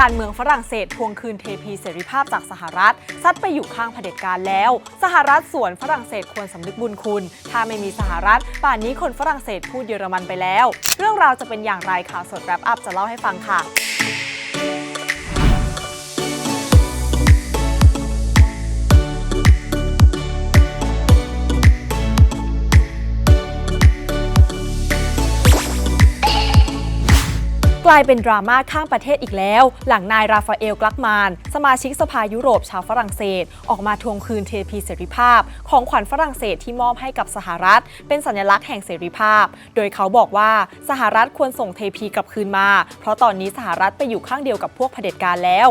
การเมืองฝรั่งเศสทวงคืนเทพีเสรีภาพจากสหรัฐ ซัดไปอยู่ข้างเผด็จการแล้ว สหรัฐส่วนฝรั่งเศสควรสำนึกบุญคุณ ถ้าไม่มีสหรัฐ ป่านนี้คนฝรั่งเศสพูดเยอรมันไปแล้ว เรื่องราวจะเป็นอย่างไรข่าวสดแรปอัพจะเล่าให้ฟังค่ะ กลายเป็นดราม่าข้างประเทศอีกแล้ว หลังนายราฟาเอลกลักมาน สมาชิกสภายุโรปชาวฝรั่งเศส ออกมาทวงคืนเทพีเสรีภาพ ของขวัญฝรั่งเศสที่มอบให้กับสหรัฐ เป็นสัญลักษณ์แห่งเสรีภาพ โดยเขาบอกว่าสหรัฐควรส่งเทพีกลับคืนมา เพราะตอนนี้สหรัฐไปอยู่ข้างเดียวกับพวกเผด็จการแล้ว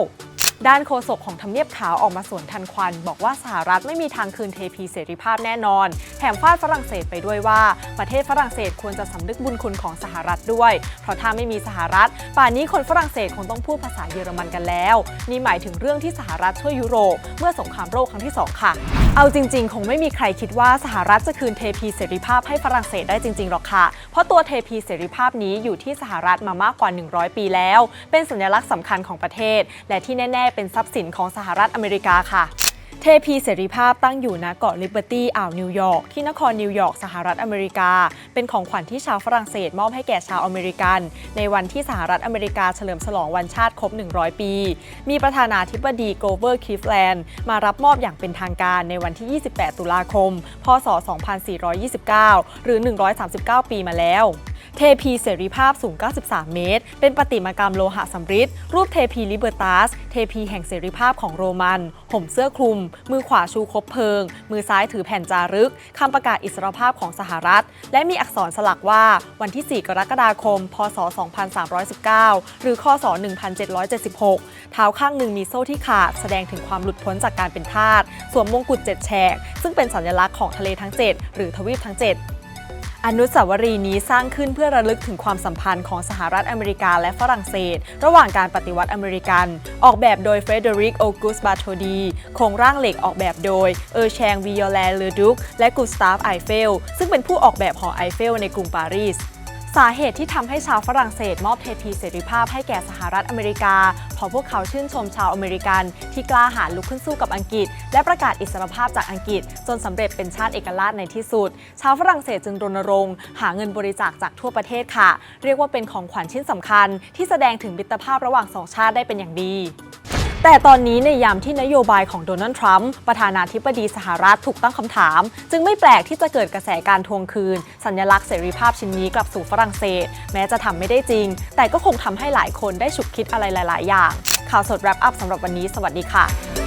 ด้านโฆษกของทำเนียบขาวออกมาสวนทันควัน บอกว่าสหรัฐไม่มีทางคืนเทพีเสรีภาพแน่นอน แถมฟาดฝรั่งเศสไปด้วยว่า ประเทศฝรั่งเศสควรจะสำนึกบุญคุณของสหรัฐด้วย เพราะถ้าไม่มีสหรัฐ ป่านนี้คนฝรั่งเศสคงต้องพูดภาษาเยอรมันกันแล้ว นี่หมายถึงเรื่องที่สหรัฐช่วยยุโรปเมื่อสงครามโลกครั้งที่สองค่ะ เอาจริง ๆ คงไม่มีใครคิดว่าสหรัฐจะคืนเทพีเสรีภาพให้ฝรั่งเศสได้จริงๆหรอกค่ะ เพราะตัวเทพีเสรีภาพนี้อยู่ที่สหรัฐมามากกว่า 100 ปีแล้ว เป็นสัญลักษณ์สำคัญของประเทศ และที่แน่ ๆ เป็นทรัพย์สินของสหรัฐอเมริกาค่ะ เทพีเสรีภาพตั้งอยู่ณเกาะลิเบอร์ตี้อ่าวนิวยอร์กที่นครนิวยอร์กสหรัฐอเมริกา เป็นของขวัญที่ชาวฝรั่งเศสมอบให้แก่ชาวอเมริกัน ในวันที่สหรัฐอเมริกาเฉลิมฉลองวันชาติครบ 100 ปี มีประธานาธิบดีโกเวอร์คลิฟแลนด์มารับมอบอย่างเป็นทางการในวันที่ 28 ตุลาคม พศ 2429 หรือ 139 ปีมาแล้ว เทพีเสรีภาพสูง 93 เมตร เป็นประติมากรรมโลหะสำริดรูปเทพีลิเบอร์ตัส เทพีแห่งเสรีภาพของโรมัน ห่มเสื้อคลุม มือขวาชูคบเพลิง มือซ้ายถือแผ่นจารึกคำประกาศอิสรภาพของสหรัฐ และมีอักษรสลักว่าวันที่ 4 กรกฎาคม พศ 2319 หรือคศ 1776 เท้าข้างหนึ่งมีโซ่ที่ขาด แสดงถึงความหลุดพ้นจากการเป็นทาสสวมมงกุฎเจ็ดแฉก ซึ่งเป็นสัญลักษณ์ของทะเลทั้ง 7 หรือทวีปทั้ง 7 อนุสาวรีย์นี้สร้างขึ้นเพื่อระลึกถึงความสัมพันธ์ของสหรัฐอเมริกาและฝรั่งเศส ระหว่างการปฏิวัติอเมริกัน ออกแบบโดยเฟรเดริกโอกุสบาโทดีโครงร่างเหล็กออกแบบโดย เออร์แชงวิโอแลเลอดุกและกุสตาฟไอเฟล ซึ่งเป็นผู้ออกแบบหอไอเฟลในกรุงปารีส สาเหตุที่ทำให้ชาวฝรั่งเศสมอบเทพีเสรีภาพให้แก่สหรัฐอเมริกาเพราะพวกเขาชื่นชมชาวอเมริกัน ที่กล้าหาญลุกขึ้นสู้กับอังกฤษ และประกาศอิสรภาพจากอังกฤษ จนสำเร็จเป็นชาติเอกราชในที่สุด ชาวฝรั่งเศสจึงรณรงค์ หาเงินบริจาคจากทั่วประเทศค่ะ เรียกว่าเป็นของขวัญชิ้นสำคัญ ที่แสดงถึงมิตรภาพระหว่างสองชาติได้เป็นอย่างดี แต่ตอนนี้ในยามที่นโยบายของโดนัลด์ทรัมป์ประธานาธิบดีสหรัฐถูกตั้งคำถาม จึงไม่แปลกที่จะเกิดกระแสการทวงคืน สัญลักษณ์เสรีภาพชิ้นนี้กลับสู่ฝรั่งเศส แม้จะทำไม่ได้จริง แต่ก็คงทำให้หลายคนได้ฉุกคิดอะไรหลาย ๆ อย่าง ข่าวสดแรปอัพสำหรับวันนี้ สวัสดีค่ะ